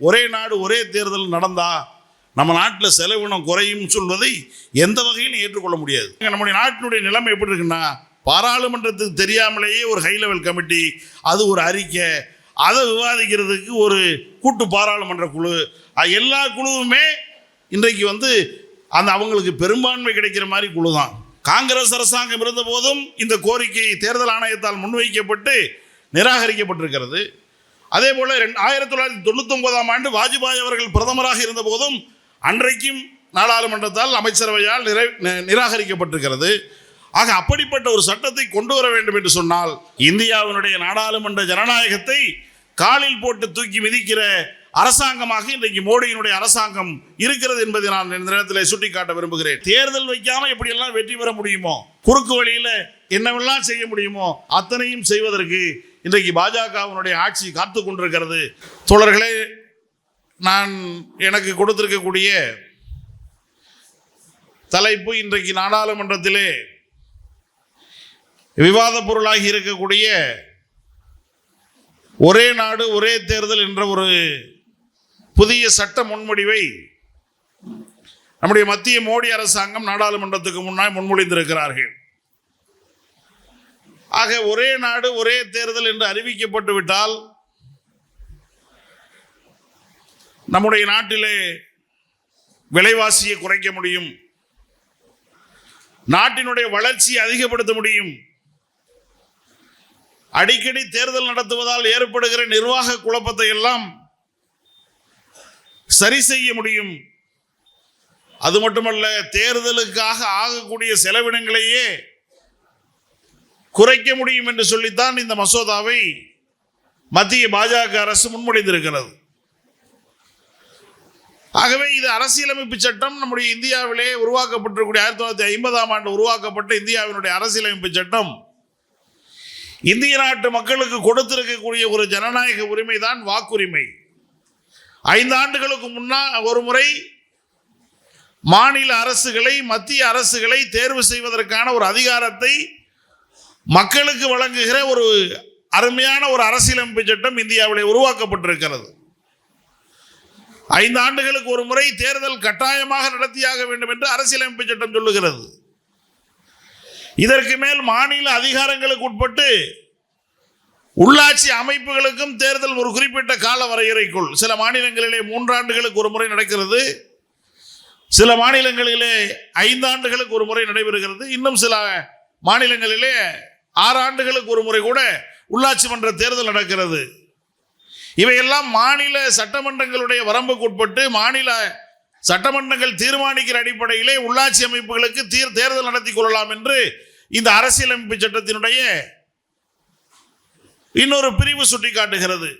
ஒரே நாடு ஒரே தேர்தல் நடந்தா நம்ம நாட்டில் செலவினம் குறையும் சொல்வதை எந்த வகையிலும் ஏற்றுக்கொள்ள முடியாது. நம்முடைய நாட்டினுடைய நிலைமை எப்படி இருக்குன்னா பாராளுமன்றத்துக்கு தெரியாமலேயே ஒரு ஹை லெவல் கமிட்டி அது ஒரு அறிக்கை அதை விவாதிக்கிறதுக்கு ஒரு கூட்டு பாராளுமன்ற குழு எல்லா குழுவுமே இன்றைக்கு வந்து அந்த அவங்களுக்கு பெரும்பான்மை கிடைக்கிற மாதிரி குழு தான் காங்கிரஸ் அரசாங்கம் இருந்த போதும் இந்த கோரிக்கை தேர்தல் ஆணையத்தால் முன்வைக்கப்பட்டு நிராகரிக்கப்பட்டிருக்கிறது. அதே போல ரெண்டு ஆயிரத்தி தொள்ளாயிரத்தி தொண்ணூத்தி ஒன்பதாம் ஆண்டு வாஜ்பாய் அவர்கள் பிரதமராக இருந்த போதும் அன்றைக்கும் நாடாளுமன்றத்தால் அமைச்சரவையால் நிறை நிராகரிக்கப்பட்டிருக்கிறது. ஆக அப்படிப்பட்ட ஒரு சட்டத்தை கொண்டு வர வேண்டும் என்று சொன்னால் இந்தியாவினுடைய நாடாளுமன்ற ஜனநாயகத்தை காலில் போட்டு தூக்கி மிதிக்கிற அரசாங்கமாக இன்றைக்கு மோடியினுடைய அரசாங்கம் இருக்கிறது என்பதை நான் இந்த நேரத்தில் சுட்டிக்காட்ட விரும்புகிறேன். தேர்தல் வைக்காம எப்படியெல்லாம் வெற்றி பெற முடியுமோ? குறுக்கு வழியில் என்னவெல்லாம் செய்ய முடியுமோ? அத்தனையும் செய்வதற்கு இன்றைக்கு பாஜகவினுடைய ஆட்சி காத்து கொண்டிருக்கிறது. தோழர்களே நான் எனக்கு கொடுத்திருக்கக்கூடிய தலைப்பு இன்றைக்கு நாடாளுமன்றத்திலே விவாத பொருளாகி இருக்கக்கூடிய ஒரே நாடு ஒரே தேர்தல் என்ற ஒரு புதிய சட்ட முன்மொழிவை நம்முடைய மத்திய மோடி அரசாங்கம் நாடாளுமன்றத்துக்கு முன்னால் முன்மொழிந்திருக்கிறார்கள். ஆக ஒரே நாடு ஒரே தேர்தல் என்று அறிவிக்கப்பட்டு விட்டால் நம்முடைய நாட்டிலே விலைவாசியை குறைக்க முடியும் நாட்டினுடைய வளர்ச்சியை அதிகப்படுத்த முடியும். அடிக்கடி தேர்தல் நடத்துவதால் ஏற்படுகிற நிர்வாக குழப்பத்தை எல்லாம் சரி செய்ய முடியும். அது மட்டுமல்ல தேர்தலுக்காக ஆகக்கூடிய செலவினங்களையே குறைக்க முடியும் என்று சொல்லித்தான் இந்த மசோதாவை மத்திய பாஜக அரசு முன்மொழிந்திருக்கிறது. ஆகவே இது அரசியலமைப்பு சட்டம். நம்முடைய இந்தியாவிலே உருவாக்கப்பட்டிருக்கூடிய ஆயிரத்தி தொள்ளாயிரத்தி ஐம்பதாம் ஆண்டு உருவாக்கப்பட்ட இந்தியாவினுடைய அரசியலமைப்பு சட்டம். இந்திய நாட்டு மக்களுக்கு கொடுத்திருக்கக்கூடிய ஒரு ஜனநாயக உரிமை தான் வாக்குரிமை. ஐந்து ஆண்டுகளுக்கு முன்னா ஒரு முறை மாநில அரசுகளை மத்திய அரசுகளை தேர்வு செய்வதற்கான ஒரு அதிகாரத்தை மக்களுக்கு வழங்குகிற ஒரு அருமையான ஒரு அரசியலமைப்பு சட்டம் இந்தியாவிலே உருவாக்கப்பட்டிருக்கிறது. ஐந்து ஆண்டுகளுக்கு ஒரு முறை தேர்தல் கட்டாயமாக நடத்தியாக வேண்டும் என்று அரசியலமைப்பு சட்டம் சொல்லுகிறது. இதற்கு மேல் மாநில அதிகாரங்களுக்கு உட்பட்டு உள்ளாட்சி அமைப்புகளுக்கும் தேர்தல் ஒரு குறிப்பிட்ட கால வரையறைக்குள் சில மாநிலங்களிலே மூன்றாண்டுகளுக்கு ஒரு முறை நடக்கிறது. சில மாநிலங்களிலே ஐந்து ஆண்டுகளுக்கு ஒரு முறை நடைபெறுகிறது. இன்னும் சில மாநிலங்களிலே ஆறு ஆண்டுகளுக்கு ஒரு முறை கூட உள்ளாட்சி மன்ற தேர்தல் நடக்கிறது. இவையெல்லாம் மாநில சட்டமன்றங்களுடைய வரம்புக்கு உட்பட்டு மாநில சட்டமன்றங்கள் தீர்மானிக்கிற அடிப்படையிலே உள்ளாட்சி அமைப்புகளுக்கு தீர் தேர்தல் நடத்தி கொள்ளலாம் என்று இந்த அரசியலமைப்பு சட்டத்தினுடைய இன்னொரு பிரிவு சுட்டிக்காட்டுகிறது.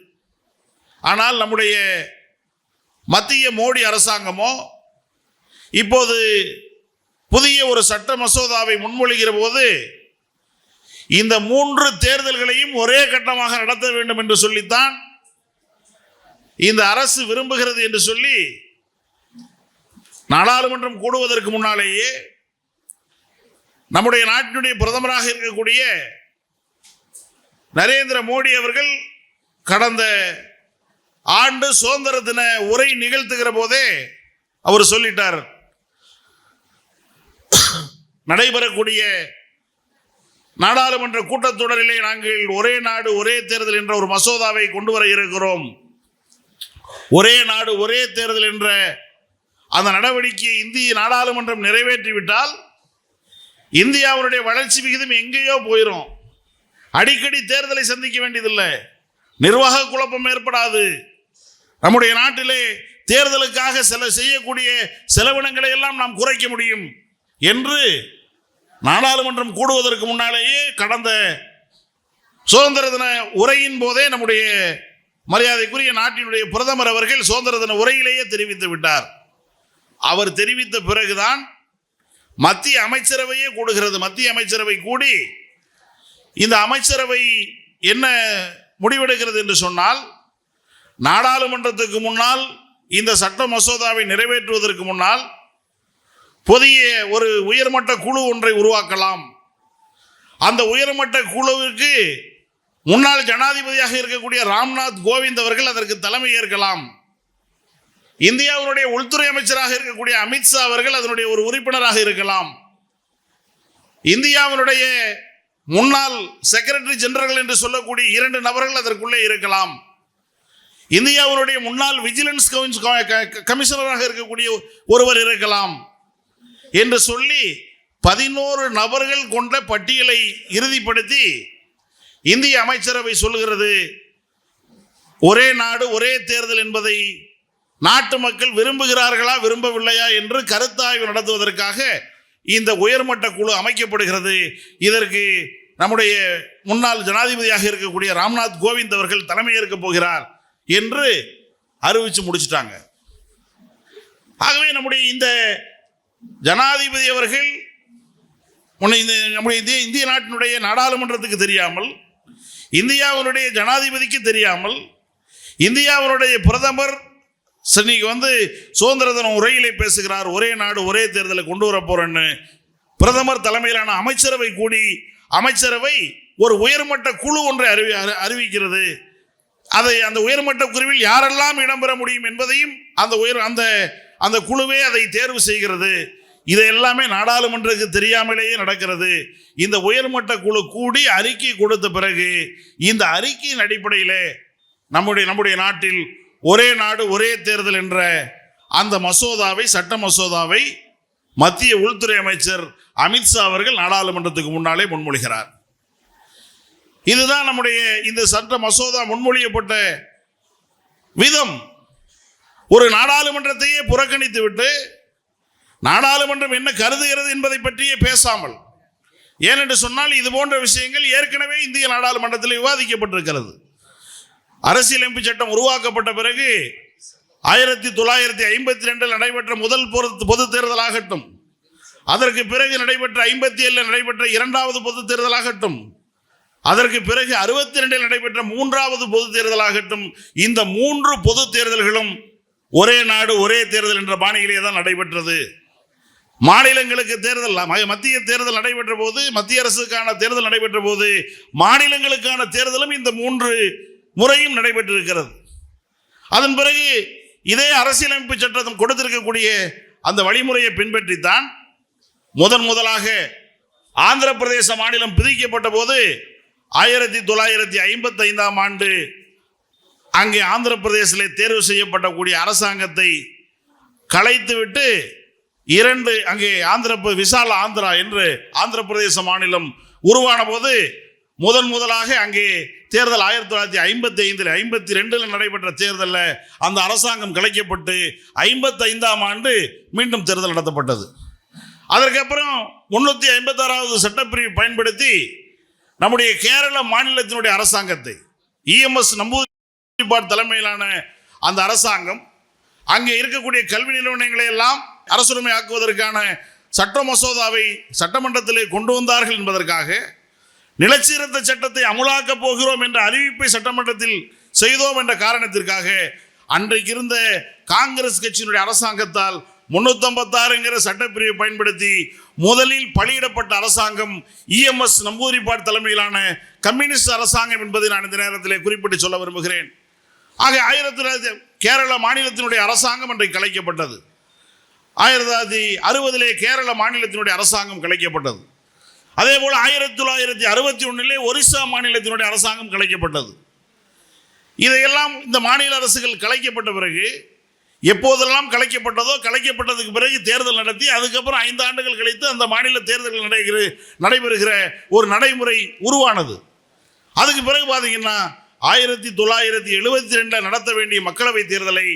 ஆனால் நம்முடைய மத்திய மோடி அரசாங்கமோ இப்போது புதிய ஒரு சட்ட மசோதாவை முன்மொழிகிற போது இந்த மூன்று தேர்தல்களையும் ஒரே கட்டமாக நடத்த வேண்டும் என்று சொல்லித்தான் இந்த அரசு விரும்புகிறது என்று சொல்லி நாடாளுமன்றம் கூடுவதற்கு முன்னாலேயே நம்முடைய நாட்டினுடைய பிரதமராக இருக்கக்கூடிய நரேந்திர மோடி அவர்கள் கடந்த ஆண்டு சுதந்திர தின உரை நிகழ்த்துகிற போதே அவர் சொல்லிட்டார். நடைபெறக்கூடிய நாடாளுமன்ற கூட்டத்தொடரிலே நாங்கள் ஒரே நாடு ஒரே தேர்தல் என்ற ஒரு மசோதாவை கொண்டு வர இருக்கிறோம். ஒரே நாடு ஒரே தேர்தல் என்ற அந்த நடவடிக்கையை இந்திய நாடாளுமன்றம் நிறைவேற்றிவிட்டால் இந்தியாவுடைய வளர்ச்சி விகிதம் எங்கேயோ போயிடும் அடிக்கடி தேர்தலை சந்திக்க வேண்டியதில்லை. நிர்வாக குழப்பம் ஏற்படாது. நம்முடைய நாட்டிலே தேர்தலுக்காக செல செய்யக்கூடிய செலவினங்களை எல்லாம் நாம் குறைக்க முடியும். என்று நாடாளுமன்றம் கூடுவதற்கு முன்னாலேயே கடந்த சுதந்திர தின உரையின் போதே நம்முடைய மரியாதைக்குரிய நாட்டினுடைய பிரதமர் அவர்கள் சுதந்திர தின உரையிலேயே தெரிவித்து விட்டார். அவர் தெரிவித்த பிறகுதான் மத்திய அமைச்சரவையே கூடுகிறது. மத்திய அமைச்சரவை கூடி இந்த அமைச்சரவை என்ன முடிவெடுக்கிறது என்று சொன்னால் நாடாளுமன்றத்துக்கு முன்னால் இந்த சட்ட மசோதாவை நிறைவேற்றுவதற்கு முன்னால் புதிய ஒரு உயர்மட்ட குழு ஒன்றை உருவாக்கலாம். அந்த உயர்மட்ட குழுவிற்கு முன்னாள் ஜனாதிபதியாக இருக்கக்கூடிய ராம்நாத் கோவிந்த் அவர்கள் அதற்கு தலைமை ஏற்கலாம். இந்தியாவுடைய உள்துறை அமைச்சராக இருக்கக்கூடிய அமித்ஷா அவர்கள் அதனுடைய ஒரு உறுப்பினராக இருக்கலாம். இந்தியாவினுடைய முன்னாள் செக்ரட்டரி ஜெனரல் என்று சொல்லக்கூடிய இரண்டு நபர்கள் அதற்குள்ளே இருக்கலாம். இந்தியாவினுடைய முன்னாள் விஜிலன்ஸ் க- கமிஷனராக இருக்கக்கூடிய ஒருவர் இருக்கலாம். என்று சொல்லி பதினோரு நபர்கள் கொண்ட பட்டியலை இறுதிப்படுத்தி இந்திய அமைச்சரவை சொல்லுகிறது ஒரே நாடு ஒரே தேர்தல் என்பதை நாட்டு மக்கள் விரும்புகிறார்களா விரும்பவில்லையா? என்று கருத்தாய்வு நடத்துவதற்காக இந்த உயர்மட்ட குழு அமைக்கப்படுகிறது. இதற்கு நம்முடைய முன்னாள் ஜனாதிபதியாக இருக்கக்கூடிய ராம்நாத் கோவிந்த் அவர்கள் தலைமையேற்கப் போகிறார் என்று அறிவிச்சு முடிச்சிட்டாங்க. ஆகவே நம்முடைய இந்த ஜனாதிபதி அவர்கள் முன்ன இந்த நம்முடைய இந்திய இந்திய நாட்டினுடைய நாடாளுமன்றத்துக்கு தெரியாமல் இந்தியாவினுடைய ஜனாதிபதிக்கு தெரியாமல் இந்தியாவினுடைய பிரதமர் இன்னைக்கு வந்து சுதந்திர தினம் உரையிலே பேசுகிறார் ஒரே நாடு ஒரே தேர்தலை கொண்டு வர போறேன்னு. பிரதமர் தலைமையிலான அமைச்சரவை கூடி அமைச்சரவை ஒரு உயர்மட்ட குழு ஒன்றை அறிவி அறிவிக்கிறது. அதை அந்த உயர்மட்ட குழுவில் யாரெல்லாம் இடம்பெற முடியும் என்பதையும் அந்த உயர் அந்த அந்த குழுவே அதை தேர்வு செய்கிறது. இது எல்லாமே நாடாளுமன்றத்துக்கு தெரியாமலேயே நடக்கிறது. இந்த உயர்மட்ட குழு கூடி அறிக்கை கொடுத்த பிறகு இந்த அறிக்கையின் அடிப்படையிலே நம்முடைய நம்முடைய நாட்டில் ஒரே நாடு ஒரே தேர்தல் என்ற அந்த மசோதாவை சட்ட மசோதாவை மத்திய உள்துறை அமைச்சர் அமித்ஷா அவர்கள் நாடாளுமன்றத்துக்கு முன்னாலே முன்மொழிகிறார். இதுதான் நம்முடைய இந்த சட்ட மசோதா முன்மொழியப்பட்ட விதம். ஒரு நாடாளுமன்றத்தையே புறக்கணித்து விட்டு நாடாளுமன்றம் என்ன கருதுகிறது என்பதை பற்றியே பேசாமல் ஏனென்று சொன்னால் இது போன்ற விஷயங்கள் ஏற்கனவே இந்திய நாடாளுமன்றத்தில் விவாதிக்கப்பட்டிருக்கிறது. அரசியலமைப்பு சட்டம் உருவாக்கப்பட்ட பிறகு ஆயிரத்தி தொள்ளாயிரத்தி ஐம்பத்தி ரெண்டில் நடைபெற்ற முதல் பொது பொது தேர்தலாகட்டும் அதற்கு பிறகு நடைபெற்ற ஐம்பத்தி ஏழில் நடைபெற்ற இரண்டாவது பொது தேர்தலாகட்டும் அதற்கு பிறகு அறுபத்தி ரெண்டில் நடைபெற்ற மூன்றாவது பொது தேர்தலாகட்டும் இந்த மூன்று பொது தேர்தல்களும் ஒரே நாடு ஒரே தேர்தல் என்ற பாணியிலே தான் நடைபெற்றது. மாநிலங்களுக்கு தேர்தல் மத்திய தேர்தல் நடைபெற்ற போது மத்திய அரசுக்கான தேர்தல் நடைபெற்ற போது மாநிலங்களுக்கான தேர்தலும் இந்த மூன்று முறையும் நடைபெற்றிருக்கிறது. அதன் பிறகு இதே அரசியலமைப்பு சட்டம் கொடுத்திருக்கக்கூடிய அந்த வழிமுறையை பின்பற்றித்தான் முதன் முதலாக ஆந்திர பிரதேச மாநிலம் பிரிக்கப்பட்ட போது ஆயிரத்தி தொள்ளாயிரத்தி ஐம்பத்தி ஐந்தாம் ஆண்டு அங்கே ஆந்திர பிரதேசில் தேர்வு செய்யப்படக்கூடிய அரசாங்கத்தை கலைத்துவிட்டு இரண்டு அங்கே ஆந்திர விசால ஆந்திரா என்று ஆந்திர பிரதேச மாநிலம் உருவான போது முதன் முதலாக அங்கே தேர்தல் ஆயிரத்தி தொள்ளாயிரத்தி ஐம்பத்தி ஐந்தில் ஐம்பத்தி ரெண்டில் நடைபெற்ற தேர்தலில் அந்த அரசாங்கம் கலைக்கப்பட்டு ஐம்பத்தி ஐந்தாம் ஆண்டு மீண்டும் தேர்தல் நடத்தப்பட்டது. அதற்கப்புறம் முன்னூற்றி ஐம்பத்தாறாவது சட்டப்பிரிவு பயன்படுத்தி நம்முடைய கேரள மாநிலத்தினுடைய அரசாங்கத்தை இஎம்எஸ் பாட் தலைமையிலான அந்த அரசாங்கம் அங்கே இருக்கக்கூடிய கல்வி நிறுவனங்களை எல்லாம் அரசுரிமை ஆக்குவதற்கான சட்ட மசோதாவை சட்டமன்றத்திலே கொண்டு வந்தார்கள் என்பதற்காக நிலச்சீரத்த சட்டத்தை அமுலாக்கப் போகிறோம் என்ற அறிவிப்பை சட்டமன்றத்தில் செய்தோம் என்ற காரணத்திற்காக அன்றைக்கு இருந்த காங்கிரஸ் கட்சியினுடைய அரசாங்கத்தால் முன்னூத்தம்பத்தாறுங்கிற சட்டப்பிரிவை பயன்படுத்தி முதலில் பலியிடப்பட்ட அரசாங்கம் இஎம்எஸ் நம்பூதிரிப்பாட் தலைமையிலான கம்யூனிஸ்ட் அரசாங்கம் என்பதை நான் இந்த நேரத்தில் குறிப்பிட்டு சொல்ல விரும்புகிறேன். ஆக ஆயிரத்தி தொள்ளாயிரத்தி கேரள மாநிலத்தினுடைய அரசாங்கம் அன்றைக்கு கலைக்கப்பட்டது. ஆயிரத்தி தொள்ளாயிரத்தி அறுபதிலே கேரள மாநிலத்தினுடைய அரசாங்கம் கலைக்கப்பட்டது. அதே போல் ஆயிரத்தி தொள்ளாயிரத்தி அறுபத்தி ஒன்றிலே ஒரிசா மாநிலத்தினுடைய அரசாங்கம் கலைக்கப்பட்டது. இதையெல்லாம் இந்த மாநில அரசுகள் கலைக்கப்பட்ட பிறகு எப்போதெல்லாம் கலைக்கப்பட்டதோ கலைக்கப்பட்டதுக்கு பிறகு தேர்தல் நடத்தி அதுக்கப்புறம் ஐந்து ஆண்டுகள் கழித்து அந்த மாநில தேர்தல்கள் நடைகிற நடைபெறுகிற ஒரு நடைமுறை உருவானது. அதுக்கு பிறகு பார்த்தீங்கன்னா ஆயிரத்தி தொள்ளாயிரத்தி எழுபத்தி ரெண்டில் நடத்த வேண்டிய மக்களவைத் தேர்தலை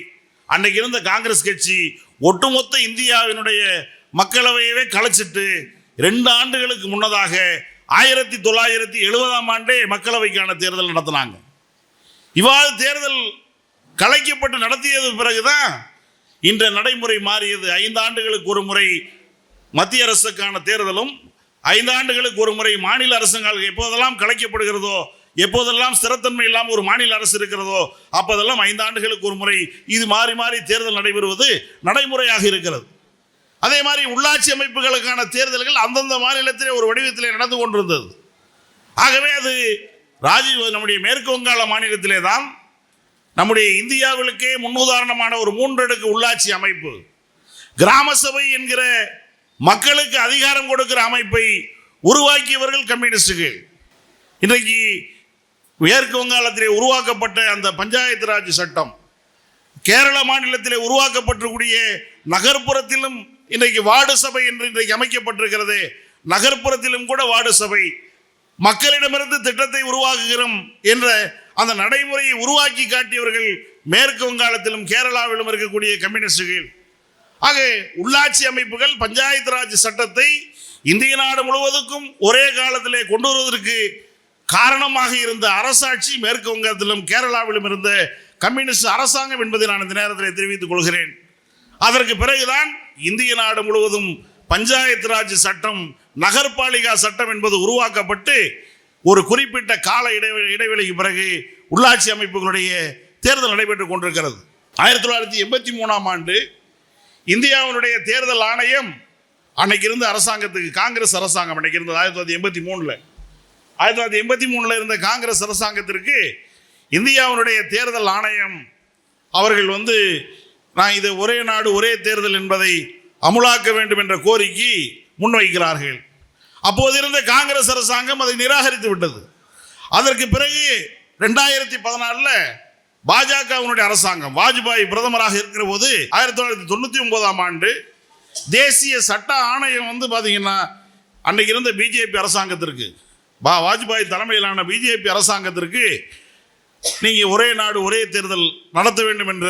அன்னைக்கு இருந்த காங்கிரஸ் கட்சி ஒட்டுமொத்த இந்தியாவினுடைய மக்களவையவே கலைச்சிட்டு ரெண்டு ஆண்டுகளுக்கு முன்னதாக ஆயிரத்தி தொள்ளாயிரத்தி எழுபதாம் ஆண்டே மக்களவைக்கான தேர்தல் நடத்தினாங்க. இவ்வாறு தேர்தல் கலைக்கப்பட்டு நடத்தியது பிறகுதான் இன்ற நடைமுறை மாறியது. ஐந்து ஆண்டுகளுக்கு ஒரு முறை மத்திய அரசுக்கான தேர்தலும் ஐந்து ஆண்டுகளுக்கு ஒரு முறை மாநில அரசுகள் எப்போதெல்லாம் கலைக்கப்படுகிறதோ எப்போதெல்லாம் ஸ்திரத்தன்மை இல்லாமல் ஒரு மாநில அரசு இருக்கிறதோ அப்போதெல்லாம் ஐந்து ஆண்டுகளுக்கு ஒரு முறை இது மாறி மாறி தேர்தல் நடைபெறுவது நடைமுறையாக இருக்கிறது. அதே மாதிரி உள்ளாட்சி அமைப்புகளுக்கான தேர்தல்கள் அந்தந்த மாநிலத்திலே ஒரு வடிவத்திலே நடந்து கொண்டிருந்தது. ஆகவே அது ராஜீவ் நம்முடைய மேற்கு வங்காள மாநிலத்திலே தான் நம்முடைய இந்தியாவிற்கே முன்னுதாரணமான ஒரு மூன்றடுக்கு உள்ளாட்சி அமைப்பு. கிராம சபை என்கிற மக்களுக்கு அதிகாரம் கொடுக்கிற அமைப்பை உருவாக்கியவர்கள் கம்யூனிஸ்டுகள். இன்றைக்கு மேற்கு வங்காளத்திலே உருவாக்கப்பட்ட அந்த பஞ்சாயத்து ராஜ் சட்டம் கேரள மாநிலத்திலே உருவாக்கப்பட்டிருக்கூடிய நகர்ப்புறத்திலும் இன்றைக்கு வார்டு சபை என்று இன்றைக்கு அமைக்கப்பட்டிருக்கிறது. நகர்ப்புறத்திலும் கூட வார்டு சபை. மக்களிடமிருந்து திட்டத்தை உருவாக்குகிறோம் என்ற அந்த நடைமுறையை உருவாக்கி காட்டியவர்கள் மேற்கு வங்காளத்திலும் கேரளாவிலும் இருக்கக்கூடிய கம்யூனிஸ்டுகள். ஆக உள்ளாட்சி அமைப்புகள் பஞ்சாயத்து ராஜ் சட்டத்தை இந்திய நாடு முழுவதுக்கும் ஒரே காலத்திலே கொண்டு வருவதற்கு காரணமாக இருந்த அரசாட்சி மேற்கு வங்கத்திலும் கேரளாவிலும் இருந்த கம்யூனிஸ்ட் அரசாங்கம் என்பதை நான் இந்த நேரத்தில் தெரிவித்துக் கொள்கிறேன். அதற்கு பிறகுதான் இந்திய நாடு முழுவதும் பஞ்சாயத்து ராஜ் சட்டம் நகர்பாலிகா சட்டம் என்பது உருவாக்கப்பட்டு ஒரு குறிப்பிட்ட கால இடைவெளி இடைவெளிக்கு பிறகு உள்ளாட்சி அமைப்புகளுடைய தேர்தல் நடைபெற்றுக் கொண்டிருக்கிறது. ஆயிரத்தி தொள்ளாயிரத்தி எண்பத்தி மூணாம் ஆண்டு இந்தியாவினுடைய தேர்தல் ஆணையம் அன்னைக்கு இருந்த அரசாங்கத்துக்கு காங்கிரஸ் அரசாங்கம் அன்னைக்கு இருந்தது ஆயிரத்தி தொள்ளாயிரத்தி எண்பத்தி மூணில். ஆயிரத்தி தொள்ளாயிரத்தி எண்பத்தி மூணில் இருந்த காங்கிரஸ் அரசாங்கத்திற்கு இந்தியாவினுடைய தேர்தல் ஆணையம் அவர்கள் வந்து நான் இது ஒரே நாடு ஒரே தேர்தல் என்பதை அமுலாக்க வேண்டும் என்ற கோரிக்கை முன்வைக்கிறார்கள். அப்போது இருந்த காங்கிரஸ் அரசாங்கம் அதை நிராகரித்து விட்டது. அதற்கு பிறகு ரெண்டாயிரத்தி பதினாலில் பாஜகவினுடைய அரசாங்கம் வாஜ்பாய் பிரதமராக இருக்கிற போது ஆயிரத்தி தொள்ளாயிரத்தி தொண்ணூற்றி ஒன்பதாம் ஆண்டு தேசிய சட்ட ஆணையம் வந்து பார்த்தீங்கன்னா அன்னைக்கு இருந்த பிஜேபி அரசாங்கத்திற்கு பா வாஜ்பாய் தலைமையிலான பிஜேபி அரசாங்கத்திற்கு நீங்கள் ஒரே நாடு ஒரே தேர்தல் நடத்த வேண்டும் என்ற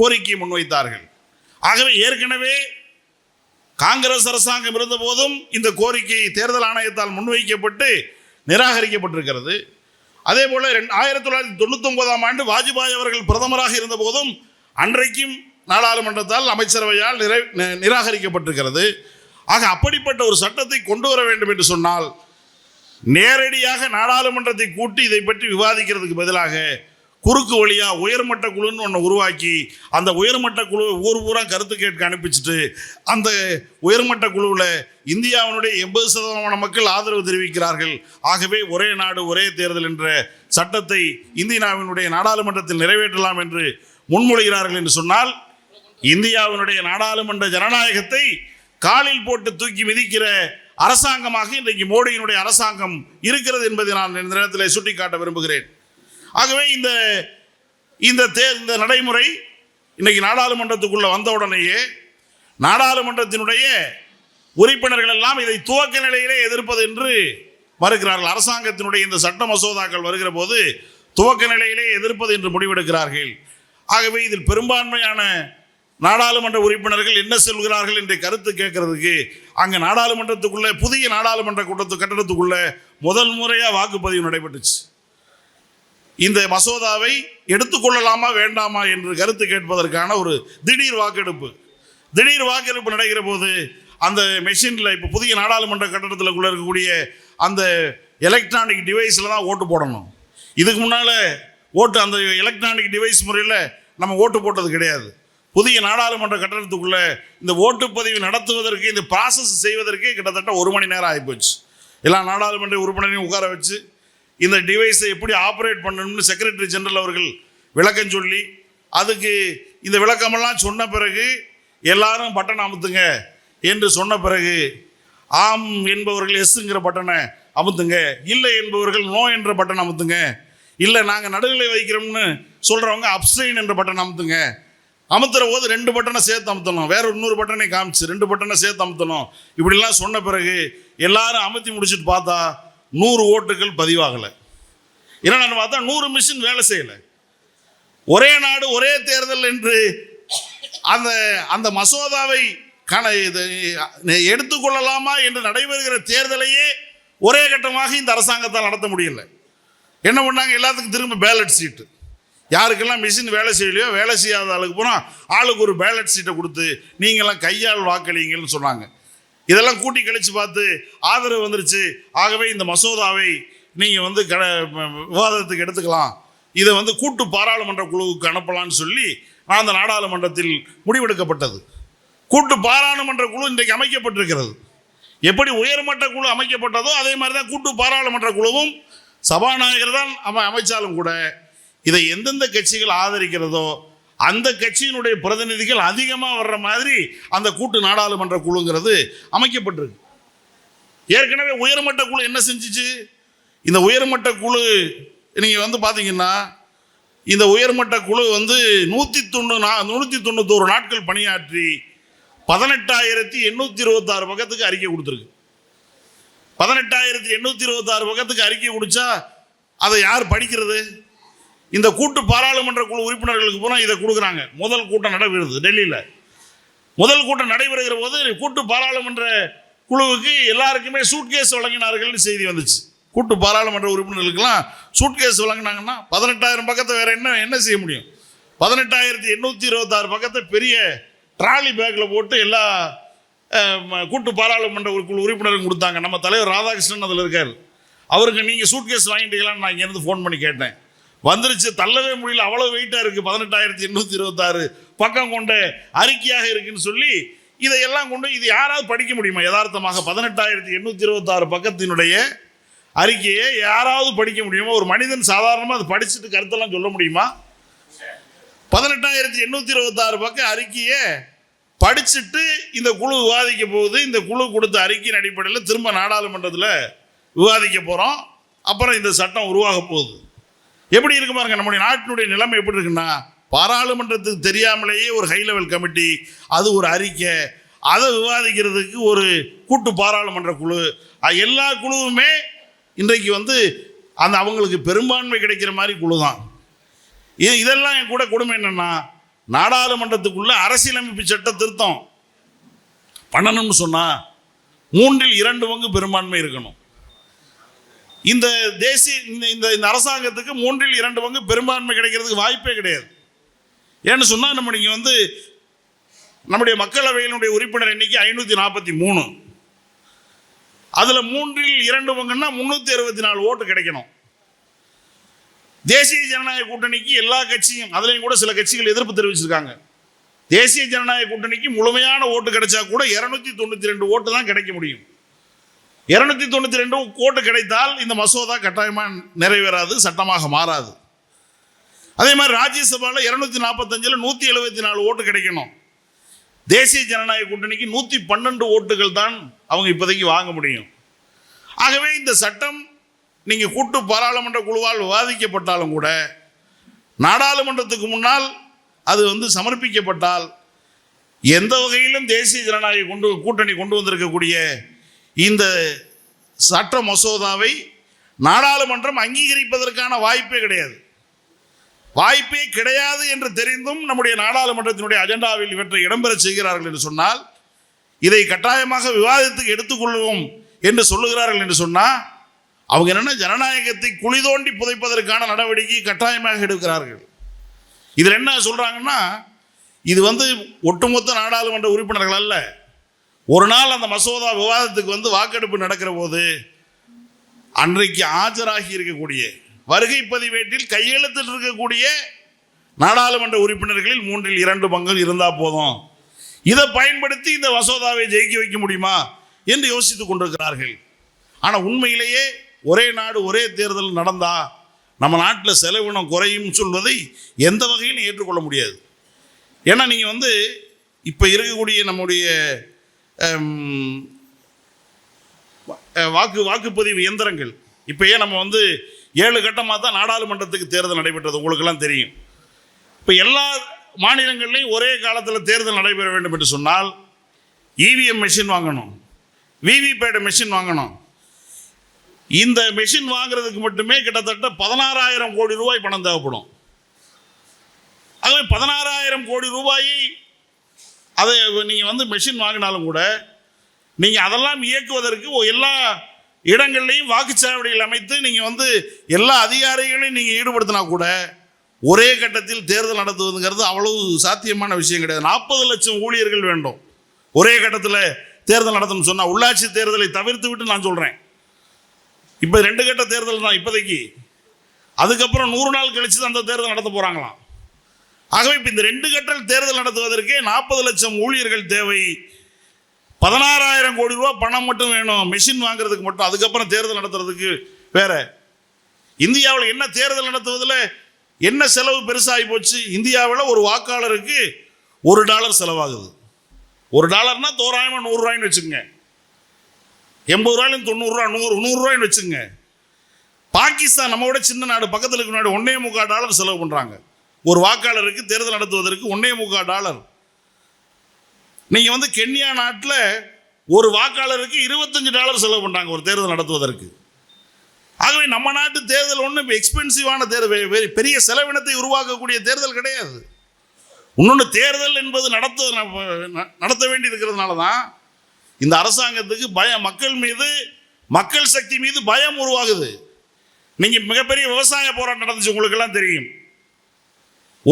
கோரிக்கையை முன்வைத்தார்கள். ஆகவே ஏற்கனவே காங்கிரஸ் அரசாங்கம் இருந்தபோதும் இந்த கோரிக்கை தேர்தல் ஆணையத்தால் முன்வைக்கப்பட்டு நிராகரிக்கப்பட்டிருக்கிறது. அதே போல் ரெண்டு ஆயிரத்தி தொள்ளாயிரத்தி தொண்ணூத்தி ஒன்பதாம் ஆண்டு வாஜ்பாய் அவர்கள் பிரதமராக இருந்தபோதும் அன்றைக்கும் நாடாளுமன்றத்தால் அமைச்சரவையால் நிறை நிராகரிக்கப்பட்டிருக்கிறது. ஆக அப்படிப்பட்ட ஒரு சட்டத்தை கொண்டு வர வேண்டும் என்று சொன்னால் நேரடியாக நாடாளுமன்றத்தை கூட்டி இதை பற்றி விவாதிக்கிறதுக்கு பதிலாக குறுக்கு வழியாக உயர்மட்ட குழுன்னு ஒன்று உருவாக்கி அந்த உயர்மட்ட குழு ஊர் பூரா கருத்து கேட்க அனுப்பிச்சிட்டு அந்த உயர்மட்ட குழுவில் இந்தியாவினுடைய எண்பது சதவீதமான மக்கள் ஆதரவு தெரிவிக்கிறார்கள். ஆகவே ஒரே நாடு ஒரே தேர்தல் என்ற சட்டத்தை இந்தியாவினுடைய நாடாளுமன்றத்தில் நிறைவேற்றலாம் என்று முன்மொழிகிறார்கள் என்று சொன்னால் இந்தியாவினுடைய நாடாளுமன்ற ஜனநாயகத்தை காலில் போட்டு தூக்கி மிதிக்கிற அரசாங்கமாக இன்றைக்கு மோடியினுடைய அரசாங்கம் இருக்கிறது என்பதை நான் இந்த நேரத்தில் சுட்டிக்காட்ட விரும்புகிறேன். ஆகவே இந்த இந்த தே இந்த நடைமுறை இன்றைக்கு நாடாளுமன்றத்துக்குள்ளே வந்தவுடனேயே நாடாளுமன்றத்தினுடைய உறுப்பினர்கள் எல்லாம் இதை துவக்க நிலையிலே எதிர்ப்பது என்று மறுக்கிறார்கள் அரசாங்கத்தினுடைய இந்த சட்ட மசோதாக்கள் வருகிற போது துவக்க நிலையிலே எதிர்ப்பது என்று முடிவெடுக்கிறார்கள். ஆகவே இதில் பெரும்பான்மையான நாடாளுமன்ற உறுப்பினர்கள் என்ன சொல்கிறார்கள் என்ற கருத்து கேட்கறதுக்கு அங்கே நாடாளுமன்றத்துக்குள்ளே புதிய நாடாளுமன்ற கூட்டத்து கட்டடத்துக்குள்ளே முதல் முறையாக வாக்குப்பதிவு நடைபெற்றுச்சு. இந்த மசோதாவை எடுத்துக்கொள்ளலாமா வேண்டாமா என்று கருத்து கேட்பதற்கான ஒரு திடீர் வாக்கெடுப்பு. திடீர் வாக்கெடுப்பு நடக்கிற போது அந்த மெஷினில் இப்போ புதிய நாடாளுமன்ற கட்டடத்துக்குள்ள இருக்கக்கூடிய அந்த எலக்ட்ரானிக் டிவைஸில் தான் ஓட்டு போடணும். இதுக்கு முன்னால் ஓட்டு அந்த எலக்ட்ரானிக் டிவைஸ் முறையில் நம்ம ஓட்டு போட்டது கிடையாது. புதிய நாடாளுமன்ற கட்டடத்துக்குள்ள இந்த ஓட்டுப்பதிவு நடத்துவதற்கு இந்த ப்ராசஸ் செய்வதற்கே கிட்டத்தட்ட ஒரு மணி நேரம் ஆகிப்போச்சு. எல்லா நாடாளுமன்ற உறுப்பினரையும் உட்கார வச்சு இந்த டிவைஸை எப்படி ஆப்ரேட் பண்ணணும்னு செக்ரட்டரி ஜெனரல் அவர்கள் விளக்கம் சொல்லி அதுக்கு இந்த விளக்கமெல்லாம் சொன்ன பிறகு எல்லாரும் பட்டன் அமுத்துங்க என்று சொன்ன பிறகு ஆம் என்பவர்கள் எஸ்ங்கிற பட்டனை அமுத்துங்க இல்லை என்பவர்கள் நோ என்ற பட்டன் அமுத்துங்க இல்லை நாங்கள் நடுநிலை வைக்கிறோம்னு சொல்கிறவங்க அப்சைன் என்ற பட்டன் அமுத்துங்க அமுத்துற போது ரெண்டு பட்டனை சேர்த்து அமுத்தணும். வேற இன்னொரு பட்டனை காமிச்சு ரெண்டு பட்டனை சேர்த்து அமுத்தணும். இப்படிலாம் சொன்ன பிறகு எல்லாரும் அமுத்தி முடிச்சுட்டு பார்த்தா நூறு ஓட்டுகள் பதிவாகலை. என்னென்னு பார்த்தா நூறு மிஷின் வேலை செய்யலை. ஒரே நாடு ஒரே தேர்தல் என்று அந்த அந்த மசோதாவை கண எடுத்துக்கொள்ளலாமா என்று நடைபெறுகிற தேர்தலையே ஒரே கட்டமாக இந்த அரசாங்கத்தால் நடத்த முடியல. என்ன பண்ணாங்க? எல்லாத்துக்கும் திரும்ப பேலட் சீட்டு யாருக்கெல்லாம் மிஷின் வேலை செய்யலையோ வேலை செய்யாத ஆளுக்கு போனால் ஆளுக்கு ஒரு பேலட் சீட்டை கொடுத்து நீங்களாம் கையால் வாக்களிங்கன்னு சொன்னாங்க. இதெல்லாம் கூட்டி கழிச்சு பார்த்து ஆதரவு வந்துருச்சு. ஆகவே இந்த மசோதாவை நீங்கள் வந்து க விவாதத்துக்கு எடுத்துக்கலாம். இதை வந்து கூட்டு பாராளுமன்ற குழுவுக்கு அனுப்பலான்னு சொல்லி அந்த நாடாளுமன்றத்தில் முடிவெடுக்கப்பட்டது. கூட்டு பாராளுமன்ற குழு இன்றைக்கு அமைக்கப்பட்டிருக்கிறது. எப்படி உயர்மட்ட குழு அமைக்கப்பட்டதோ அதே மாதிரி தான் கூட்டு பாராளுமன்ற குழுவும் சபாநாயகர் தான் அமை அமைச்சாலும் கூட இதை எந்தெந்த கட்சிகள் ஆதரிக்கிறதோ அந்த கட்சியினுடைய பிரதிநிதிகள் அதிகமாக வர்ற மாதிரி அந்த கூட்டு நாடாளுமன்ற குழுங்கிறது அமைக்கப்பட்டிருக்கு. ஏற்கனவே உயர்மட்ட குழு என்ன செஞ்சுச்சு? இந்த உயர்மட்ட குழு நீங்கள் வந்து பார்த்தீங்கன்னா இந்த உயர்மட்ட குழு வந்து நூற்றி தொண்ணூ நா நூற்றி தொண்ணூத்தோரு நாட்கள் பணியாற்றி பதினெட்டாயிரத்தி எண்ணூற்றி இருபத்தாறு பக்கத்துக்கு அறிக்கை கொடுத்துருக்கு. பதினெட்டாயிரத்தி எண்ணூற்றி இருபத்தாறு பக்கத்துக்கு அறிக்கை கொடுத்தா அதை யார் படிக்கிறது? இந்த கூட்டு பாராளுமன்ற குழு உறுப்பினர்களுக்கு போனால் இதை கொடுக்குறாங்க. முதல் கூட்டம் நடைபெறுது டெல்லியில். முதல் கூட்டம் நடைபெறுகிற போது கூட்டு பாராளுமன்ற குழுவுக்கு எல்லாருக்குமே சூட்கேஸ் வழங்கினார்கள்னு செய்தி வந்துச்சு. கூட்டு பாராளுமன்ற உறுப்பினர்களுக்கெல்லாம் சூட்கேஸ் வழங்கினாங்கன்னா பதினெட்டாயிரம் பக்கத்தை வேற என்ன என்ன செய்ய முடியும்? பதினெட்டாயிரத்தி எண்ணூற்றி இருபத்தாறு பக்கத்தை பெரிய ட்ராலி பேக்கில் போட்டு எல்லா கூட்டு பாராளுமன்ற ஒரு குழு உறுப்பினருக்கும் கொடுத்தாங்க. நம்ம தலைவர் ராதாகிருஷ்ணன் அதில் இருக்கார். அவருக்கு நீங்கள் சூட்கேஸ் வாங்கிட்டீங்களான்னு நான் இங்கேருந்து ஃபோன் பண்ணி கேட்டேன். வந்துருச்சு தள்ளவே முடியல. அவ்வளோ வெயிட்டாக இருக்குது பதினெட்டாயிரத்தி எண்ணூற்றி இருபத்தாறு. பக்கம் கொண்ட அறிக்கையாக இருக்குன்னு சொல்லி இதையெல்லாம் கொண்டு இது யாராவது படிக்க முடியுமா? யதார்த்தமாக பதினெட்டாயிரத்தி எண்ணூற்றி இருபத்தாறு பக்கத்தினுடைய அறிக்கையை யாராவது படிக்க முடியுமா? ஒரு மனிதன் சாதாரணமாக அது படிச்சுட்டு கருத்தெல்லாம் சொல்ல முடியுமா? பதினெட்டாயிரத்தி எண்ணூற்றி இருபத்தாறு பக்கம் அறிக்கையை படிச்சுட்டு இந்த குழு விவாதிக்க போகுது. இந்த குழு கொடுத்த அறிக்கையின் அடிப்படையில் திரும்ப நாடாளுமன்றத்தில் விவாதிக்க போகிறோம் அப்புறம் இந்த சட்டம் உருவாக போகுது. எப்படி இருக்கு பாருங்க நம்முடைய நாட்டினுடைய நிலைமை எப்படி இருக்குன்னா பாராளுமன்றத்துக்கு தெரியாமலேயே ஒரு ஹை லெவல் கமிட்டி அது ஒரு அறிக்கை அதை விவாதிக்கிறதுக்கு ஒரு கூட்டு பாராளுமன்ற குழு எல்லா குழுவுமே இன்றைக்கு வந்து அந்த அவங்களுக்கு பெரும்பான்மை கிடைக்கிற மாதிரி குழு தான் இது இதெல்லாம் என் கூட கொடுமை என்னன்னா நாடாளுமன்றத்துக்குள்ள அரசியலமைப்பு சட்ட திருத்தம் பண்ணணும்னு சொன்னா மூன்றில் இரண்டு பங்கு பெரும்பான்மை இருக்கணும். இந்த தேசிய இந்த இந்த இந்த அரசாங்கத்துக்கு மூன்றில் இரண்டு பங்கு பெரும்பான்மை கிடைக்கிறதுக்கு வாய்ப்பே கிடையாது. ஏன்னு சொன்னால் நம்ம இங்கே வந்து நம்முடைய மக்களவையினுடைய உறுப்பினர் எண்ணிக்கை ஐநூற்றி நாற்பத்தி மூணு. அதில் மூன்றில் இரண்டு பங்குன்னா முந்நூற்றி அறுபத்தி நாலு ஓட்டு கிடைக்கணும். தேசிய ஜனநாயக கூட்டணிக்கு எல்லா கட்சியும் அதுலேயும் கூட சில கட்சிகள் எதிர்ப்பு தெரிவிச்சிருக்காங்க. தேசிய ஜனநாயக கூட்டணிக்கு முழுமையான ஓட்டு கிடைச்சா கூட இரநூத்தி தொண்ணூற்றி ரெண்டு ஓட்டு தான் கிடைக்க முடியும். இருநூத்தி தொண்ணூற்றி ரெண்டு ஓட்டு கிடைத்தால் இந்த மசோதா கட்டாயமாக நிறைவேறாது சட்டமாக மாறாது. அதே மாதிரி ராஜ்யசபாவில் இருநூத்தி நாற்பத்தஞ்சில் நூற்றி எழுபத்தி நாலு ஓட்டு கிடைக்கணும். தேசிய ஜனநாயக கூட்டணிக்கு நூற்றி பன்னெண்டு ஓட்டுகள் தான் அவங்க இப்போதைக்கு வாங்க முடியும். ஆகவே இந்த சட்டம் நீங்கள் கூட்டு பாராளுமன்ற குழுவால் விவாதிக்கப்பட்டாலும் கூட நாடாளுமன்றத்துக்கு முன்னால் அது வந்து சமர்ப்பிக்கப்பட்டால் எந்த வகையிலும் தேசிய ஜனநாயக கொண்டு கூட்டணி கொண்டு வந்திருக்கக்கூடிய இந்த சட்ட மசோதாவை நாடாளுமன்றம் அங்கீகரிப்பதற்கான வாய்ப்பே கிடையாது. வாய்ப்பே கிடையாது என்று தெரிந்தும் நம்முடைய நாடாளுமன்றத்தினுடைய அஜெண்டாவில் இவற்றை இடம்பெற செய்கிறார்கள் என்று சொன்னால் இதை கட்டாயமாக விவாதத்துக்கு எடுத்துக்கொள்வோம் என்று சொல்லுகிறார்கள் என்று சொன்னால் அவங்க என்னென்ன ஜனநாயகத்தை குழி தோண்டி புதைப்பதற்கான நடவடிக்கை கட்டாயமாக எடுக்கிறார்கள். இதில் என்ன சொல்கிறாங்கன்னா இது வந்து ஒட்டுமொத்த நாடாளுமன்ற உறுப்பினர்கள் அல்ல. ஒரு நாள் அந்த மசோதா விவாதத்துக்கு வந்து வாக்கெடுப்பு நடக்கிற போது அன்றைக்கு ஆஜராகி இருக்கக்கூடிய வருகை பதிவேட்டில் கையெழுத்தில் இருக்கக்கூடிய நாடாளுமன்ற உறுப்பினர்களில் மூன்றில் இரண்டு பங்கு இருந்தால் போதும். இதை பயன்படுத்தி இந்த மசோதாவை ஜெயிக்க வைக்க முடியுமா என்று யோசித்துக் கொண்டிருக்கிறார்கள். ஆனால் உண்மையிலேயே ஒரே நாடு ஒரே தேர்தல் நடந்தா நம்ம நாட்டில் செலவினம் குறையும் சொல்வதை எந்த வகையிலும் ஏற்றுக்கொள்ள முடியாது. ஏன்னா நீங்கள் வந்து இப்போ இருக்கக்கூடிய நம்முடைய வாக்கு வாக்குப்பதிவு இயந்திரங்கள். இப்போயே நம்ம வந்து ஏழு கட்டமாக தான் நாடாளுமன்றத்துக்கு தேர்தல் நடைபெற்றது உங்களுக்கெல்லாம் தெரியும். இப்போ எல்லா மாநிலங்கள்லையும் ஒரே காலத்தில் தேர்தல் நடைபெற வேண்டும் என்று சொன்னால் இவிஎம் மெஷின் வாங்கணும் விவிபேட் மெஷின் வாங்கணும். இந்த மெஷின் வாங்குறதுக்கு மட்டுமே கிட்டத்தட்ட பதினாறாயிரம் கோடி ரூபாய் பணம் தேவைப்படும். ஆகவே பதினாறாயிரம் கோடி ரூபாயை அதை நீங்கள் வந்து மெஷின் வாங்கினாலும் கூட நீங்கள் அதெல்லாம் இயக்குவதற்கு எல்லா இடங்கள்லையும் வாக்குச்சாவடிகள் அமைத்து நீங்கள் வந்து எல்லா அதிகாரிகளையும் நீங்கள் ஈடுபடுத்தினா கூட ஒரே கட்டத்தில் தேர்தல் நடத்துவதுங்கிறது அவ்வளவு சாத்தியமான விஷயம் கிடையாது. நாற்பது லட்சம் ஊழியர்கள் வேண்டும். ஒரே கட்டத்தில் தேர்தல் நடத்தணும்னு சொன்னால் உள்ளாட்சி தேர்தலை தவிர்த்து விட்டு நான் சொல்கிறேன் இப்போ ரெண்டு கட்ட தேர்தல் தான் இப்போதைக்கு. அதுக்கப்புறம் நூறு நாள் கழிச்சு தான் அந்த தேர்தல் நடத்த போகிறாங்களாம் ஆகவே இப்போ இந்த ரெண்டு கட்டல் தேர்தல் நடத்துவதற்கே நாற்பது லட்சம் ஊழியர்கள் தேவை. பதினாறாயிரம் கோடி ரூபா பணம் மட்டும் வேணும். மிஷின் வாங்குறதுக்கு மட்டும். அதுக்கப்புறம் தேர்தல் நடத்துறதுக்கு வேற. இந்தியாவில் என்ன தேர்தல் நடத்துவதில் என்ன செலவு பெருசாகி போச்சு? இந்தியாவில் ஒரு வாக்காளருக்கு ஒரு டாலர் செலவாகுது. ஒரு டாலர்னா தோராயமாக நூறுரூவாயின்னு வச்சுங்க எண்பது ரூபாயிலும் தொண்ணூறுரூவா நூறு நூறுரூவாயின்னு வச்சுங்க பாகிஸ்தான் நம்ம விட சின்ன நாடு. பக்கத்தில் இருக்க நாடு. ஒன்னே முக்கால் டாலர் செலவு பண்ணுறாங்க ஒரு வாக்காளருக்கு தேர்தல் நடத்துவதற்கு ஒன்றே முக்கால் டாலர். நீங்கள் வந்து கென்யா நாட்டில் ஒரு வாக்காளருக்கு இருபத்தஞ்சு டாலர் செலவு பண்ணுறாங்க ஒரு தேர்தல் நடத்துவதற்கு. ஆகவே நம்ம நாட்டு தேர்தல் ஒன்றும் இப்போ எக்ஸ்பென்சிவான தேர்தல் பெரிய செலவினத்தை உருவாக்கக்கூடிய தேர்தல் கிடையாது. இன்னொன்று தேர்தல் என்பது நடத்த நடத்த வேண்டி இருக்கிறதுனால தான் இந்த அரசாங்கத்துக்கு பயம் மக்கள் மீது மக்கள் சக்தி மீது பயம் உருவாகுது. நீங்கள் மிகப்பெரிய விவசாய போராட்டம் நடந்துச்சு உங்களுக்கெல்லாம் தெரியும்.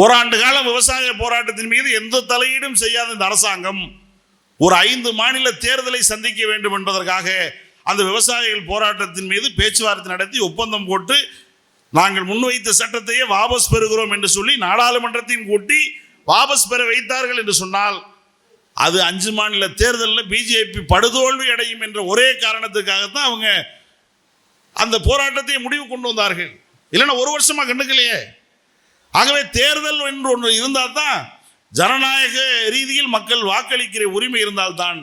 ஓராண்டு காலம் விவசாய போராட்டத்தின் மீது எந்த தலையீடும் செய்யாத இந்த அரசாங்கம் ஒரு ஐந்து மாநில தேர்தலை சந்திக்க வேண்டும் என்பதற்காக அந்த விவசாயிகள் போராட்டத்தின் மீது பேச்சுவார்த்தை நடத்தி ஒப்பந்தம் போட்டு நாங்கள் முன்வைத்த சட்டத்தையே வாபஸ் பெறுகிறோம் என்று சொல்லி நாடாளுமன்றத்தையும் கூட்டி வாபஸ் பெற வைத்தார்கள் என்று சொன்னால் அது அஞ்சு மாநில தேர்தலில் பிஜேபி படுதோல்வி அடையும் என்ற ஒரே காரணத்துக்காகத்தான் அவங்க அந்த போராட்டத்தை முடிவு கொண்டு வந்தார்கள். இல்லைன்னா ஒரு வருஷமா கண்டுக்கலையே. ஆகவே தேர்தல் என்று ஒன்று இருந்தால் தான் ஜனநாயக ரீதியில் மக்கள் வாக்களிக்கிற உரிமை இருந்தால்தான்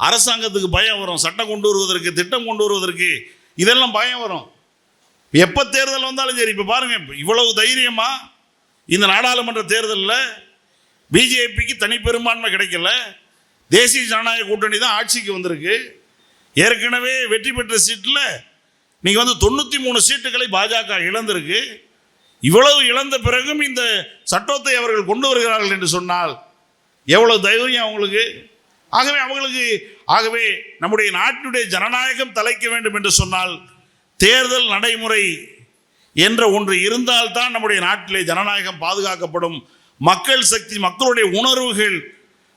அரசாங்கத்துக்கு பயம் வரும். சட்டம் கொண்டு வருவதற்கு திட்டம் கொண்டு வருவதற்கு இதெல்லாம் பயம் வரும். எப்போ தேர்தல் வந்தாலும் சரி இப்போ பாருங்கள் இவ்வளவு தைரியமா இந்த நாடாளுமன்ற தேர்தலில் பிஜேபிக்கு தனி பெரும்பான்மை கிடைக்கல. தேசிய ஜனநாயக கூட்டணி தான் ஆட்சிக்கு வந்திருக்கு. ஏற்கனவே வெற்றி பெற்ற சீட்டில் நீங்கள் வந்து தொண்ணூற்றி மூணு சீட்டுகளை பாஜக இழந்திருக்கு. இவ்வளவு இழந்த பிறகும் இந்த சட்டத்தை அவர்கள் கொண்டு வருகிறார்கள் என்று சொன்னால் எவ்வளவு தைரியம் அவங்களுக்கு? ஆகவே அவங்களுக்கு ஆகவே நம்முடைய நாட்டினுடைய ஜனநாயகம் தலைக்க வேண்டும் என்று சொன்னால் தேர்தல் நடைமுறை என்ற ஒன்று இருந்தால்தான் நம்முடைய நாட்டிலே ஜனநாயகம் பாதுகாக்கப்படும். மக்கள் சக்தி மக்களுடைய உணர்வுகள்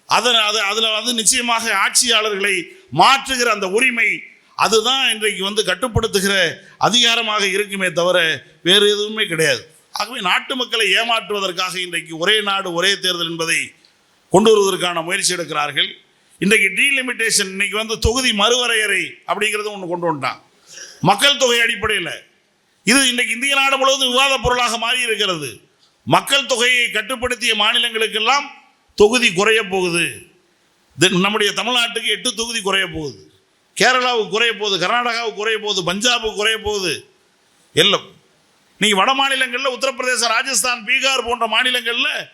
அதன் அது அதில் வந்து நிச்சயமாக ஆட்சியாளர்களை மாற்றுகிற அந்த உரிமை அதுதான் இன்றைக்கு வந்து கட்டுப்படுத்துகிற அதிகாரமாக இருக்குமே தவிர வேறு எதுவுமே கிடையாது. ஆகவே நாட்டு மக்களை ஏமாற்றுவதற்காக இன்றைக்கு ஒரே நாடு ஒரே தேர்தல் என்பதை கொண்டு வருவதற்கான முயற்சி எடுக்கிறார்கள். இன்றைக்கு டீலிமிட்டேஷன் இன்னைக்கு வந்து தொகுதி மறுவரையறை அப்படிங்கிறது ஒன்று கொண்டு வந்துட்டான். மக்கள் தொகை அடிப்படையில். இது இன்றைக்கு இந்திய நாடு முழுவதும் விவாத பொருளாக மாறி இருக்கிறது. மக்கள் தொகையை கட்டுப்படுத்திய மாநிலங்களுக்கெல்லாம் தொகுதி குறைய போகுது. தென் நம்முடைய தமிழ்நாட்டுக்கு எட்டு தொகுதி குறைய போகுது. கேரளாவுக்கு குறைய போகுது கர்நாடகாவுக்கு குறைய போகுது பஞ்சாபுக்கு குறைய போகுது. எல்லாம் நீ வட மாநிலங்களில் உத்தரப்பிரதேசம் ராஜஸ்தான் பீகார் போன்ற மாநிலங்களில்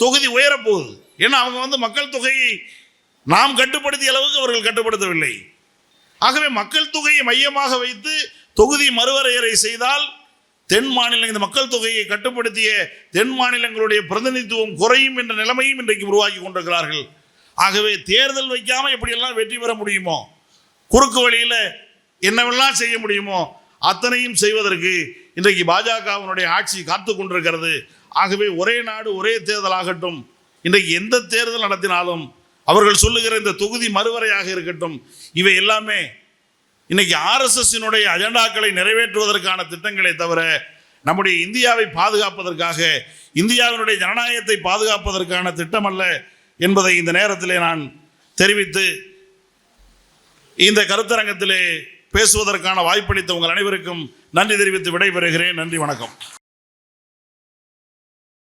தொகுதி உயரப்போகுது. ஏன்னா அவங்க வந்து மக்கள் தொகையை நாம் கட்டுப்படுத்திய அளவுக்கு அவர்கள் கட்டுப்படுத்தவில்லை. ஆகவே மக்கள் தொகையை மையமாக வைத்து தொகுதி மறுவரையறை செய்தால் தென் மாநில இந்த மக்கள் தொகையை கட்டுப்படுத்திய தென் மாநிலங்களுடைய பிரதிநிதித்துவம் குறையும் என்ற நிலைமையும் இன்றைக்கு உருவாக்கி கொண்டிருக்கிறார்கள். ஆகவே தேர்தல் வைக்காமல் எப்படியெல்லாம் வெற்றி பெற முடியுமோ குறுக்கு வழியில் என்னவெல்லாம் செய்ய முடியுமோ அத்தனையும் செய்வதற்கு இன்றைக்கு பாஜகவினுடைய ஆட்சி காத்து கொண்டிருக்கிறது. ஆகவே ஒரே நாடு ஒரே தேர்தல் ஆகட்டும். இன்றைக்கு எந்த தேர்தல் நடத்தினாலும் அவர்கள் சொல்லுகிற இந்த தொகுதி மறுவரையாக இருக்கட்டும். இவை எல்லாமே இன்னைக்கு ஆர்எஸ்எஸ்னுடைய அஜெண்டாக்களை நிறைவேற்றுவதற்கான திட்டங்களை தவிர நம்முடைய இந்தியாவை பாதுகாப்பதற்காக இந்தியாவினுடைய ஜனநாயகத்தை பாதுகாப்பதற்கான திட்டம் அல்ல என்பதை இந்த நேரத்திலே நான் தெரிவித்து இந்த கருத்தரங்கத்திலே பேசுவதற்கான வாய்ப்பளித்த உங்கள் அனைவருக்கும் நன்றி தெரிவித்து விடைபெறுகிறேன். நன்றி வணக்கம்.